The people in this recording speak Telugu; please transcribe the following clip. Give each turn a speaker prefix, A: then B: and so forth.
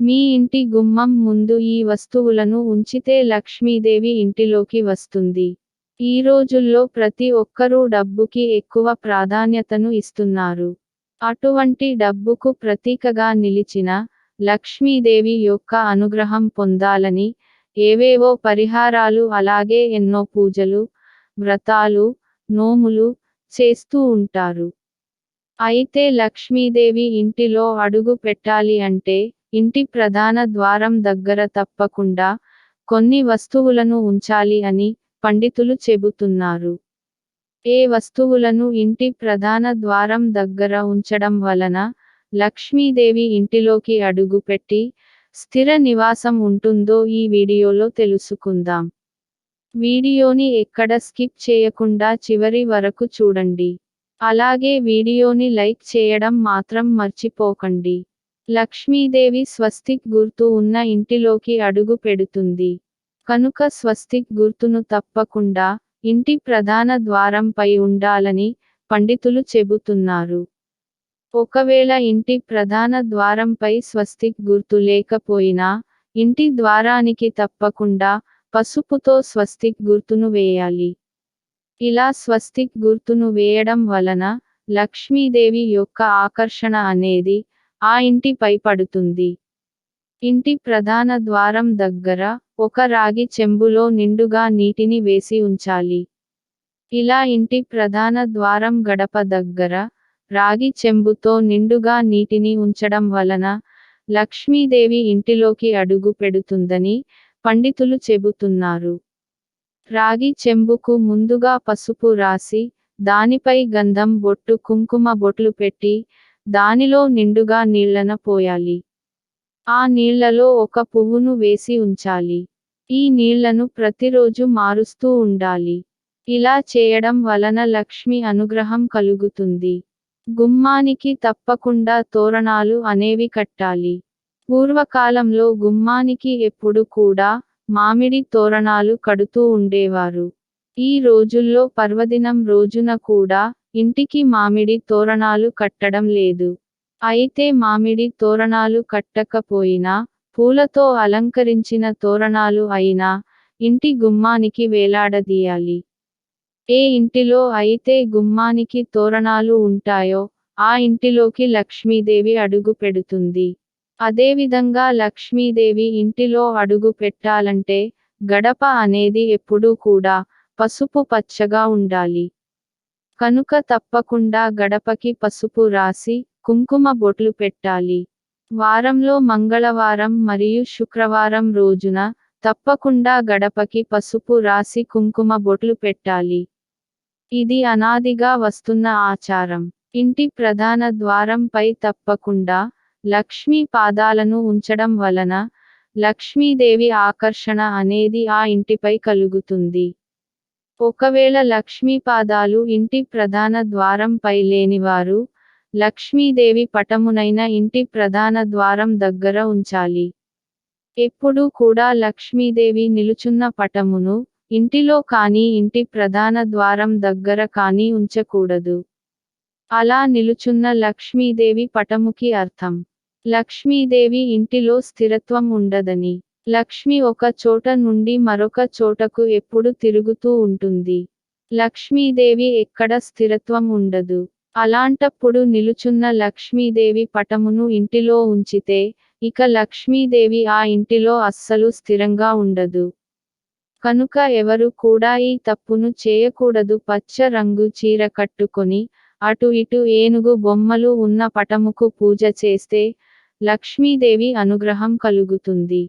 A: మీ ఇంటి గుమ్మం ముందు ఈ వస్తువులను ఉంచితే లక్ష్మీదేవి ఇంటిలోకి వస్తుంది. ఈ రోజుల్లో ప్రతి ఒక్కరూ డబ్బుకి ఎక్కువ ప్రాధాన్యతను ఇస్తున్నారు. అటువంటి డబ్బుకు ప్రతీకగా నిలిచిన లక్ష్మీదేవి యొక్క అనుగ్రహం పొందాలని ఏవేవో పరిహారాలు అలాగే ఎన్నో పూజలు వ్రతాలు నోములు చేస్తూ ఉంటారు. అయితే లక్ష్మీదేవి ఇంటిలో అడుగు పెట్టాలి అంటే ఇంటి ప్రధాన ద్వారం దగ్గర తప్పకుండా కొన్ని వస్తువులను ఉంచాలి అని పండితులు చెబుతున్నారు. ఏ వస్తువులను ఇంటి ప్రధాన ద్వారం దగ్గర ఉంచడం వలన లక్ష్మీదేవి ఇంటిలోకి అడుగుపెట్టి స్థిర నివాసం ఉంటుందో ఈ వీడియోలో తెలుసుకుందాం. వీడియోని ఎక్కడ స్కిప్ చేయకుండా చివరి వరకు చూడండి. అలాగే వీడియోని లైక్ చేయడం మాత్రం మర్చిపోకండి. లక్ష్మీదేవి స్వస్తిక్ గుర్తు ఉన్న ఇంటిలోకి అడుగు పెడుతుంది. కనుక స్వస్తిక్ గుర్తును తప్పకుండా ఇంటి ప్రధాన ద్వారంపై ఉండాలని పండితులు చెబుతున్నారు. ఒకవేళ ఇంటి ప్రధాన ద్వారంపై స్వస్తిక్ గుర్తు లేకపోయినా ఇంటి ద్వారానికి తప్పకుండా పసుపుతో స్వస్తిక్ గుర్తును వేయాలి. ఇలా స్వస్తిక్ గుర్తును వేయడం వలన లక్ష్మీదేవి యొక్క ఆకర్షణ అనేది ఆ ఇంటిపై పడుతుంది. ఇంటి ప్రధాన ద్వారం దగ్గర ఒక రాగి చెంబులో నిండుగా నీటిని వేసి ఉంచాలి. ఇలా ఇంటి ప్రధాన ద్వారం గడప దగ్గర రాగి చెంబుతో నిండుగా నీటిని ఉంచడం వలన లక్ష్మీదేవి ఇంటిలోకి అడుగు పెడుతుందని పండితులు చెబుతున్నారు. రాగి చెంబుకు ముందుగా పసుపు రాసి దానిపై గంధం బొట్టు కుంకుమ బొట్లు పెట్టి దానిలో నిండుగా నీళ్ళన పోయాలి. ఆ నీళ్ళలో ఒక పువ్వును వేసి ఉంచాలి. ఈ నీళ్ళను ప్రతిరోజు మారుస్తూ ఉండాలి. ఇలా చేయడం వలన లక్ష్మి అనుగ్రహం కలుగుతుంది. గుమ్మానికి తప్పకుండా తోరణాలు అనేవి కట్టాలి. పూర్వకాలంలో గుమ్మానికి ఎప్పుడు కూడా మామిడి తోరణాలు కడుతూ ఉండేవారు. ఈ రోజుల్లో పర్వదినం రోజున కూడా ఇంటికి మామిడి తోరణాలు కట్టడం లేదు. అయితే మామిడి తోరణాలు కట్టకపోయినా పూలతో అలంకరించిన తోరణాలు అయినా ఇంటి గుమ్మానికి వేలాడదీయాలి. ఏ ఇంటిలో అయితే గుమ్మానికి తోరణాలు ఉంటాయో ఆ ఇంటిలోకి లక్ష్మీదేవి అడుగు పెడుతుంది. అదేవిధంగా లక్ష్మీదేవి ఇంటిలో అడుగు పెట్టాలంటే గడప అనేది ఎప్పుడూ కూడా పసుపు పచ్చగా ఉండాలి. కనుక తప్పకుండా గడపకి పసుపు రాసి కుంకుమ బొట్లు పెట్టాలి. వారంలో మంగళవారం మరియు శుక్రవారం రోజున తప్పకుండా గడపకి పసుపు రాసి కుంకుమ బొట్లు పెట్టాలి. ఇది అనాదిగా వస్తున్న ఆచారం. ఇంటి ప్రధాన ద్వారంపై తప్పకుండా లక్ష్మీ పాదాలను ఉంచడం వలన లక్ష్మీదేవి ఆకర్షణ అనేది ఆ ఇంటిపై కలుగుతుంది. ఒకవేళ లక్ష్మీ పాదాలు ఇంటి ప్రధాన ద్వారంపై లేనివారు లక్ష్మీదేవి పటమునైన ఇంటి ప్రధాన ద్వారం దగ్గర ఉంచాలి. ఎప్పుడూ కూడా లక్ష్మీదేవి నిలుచున్న పటమును ఇంటిలో కానీ ఇంటి ప్రధాన ద్వారం దగ్గర కానీ ఉంచకూడదు. అలా నిలుచున్న లక్ష్మీదేవి పటముకి అర్థం. లక్ష్మీదేవి ఇంటిలో స్థిరత్వం ఉండదని. లక్ష్మి ఒక చోట నుండి మరొక చోటకు ఎప్పుడు తిరుగుతూ ఉంటుంది. లక్ష్మీదేవి ఎక్కడ స్థిరత్వం ఉండదు. అలాంటప్పుడు నిలుచున్న లక్ష్మీదేవి పటమును ఇంటిలో ఉంచితే ఇక లక్ష్మీదేవి ఆ ఇంటిలో అస్సలు స్థిరంగా ఉండదు. కనుక ఎవరు కూడా ఈ తప్పును చేయకూడదు. పచ్చ రంగు చీర కట్టుకొని అటు ఇటు ఏనుగు బొమ్మలు ఉన్న పటముకు పూజ చేస్తే లక్ష్మీదేవి అనుగ్రహం కలుగుతుంది.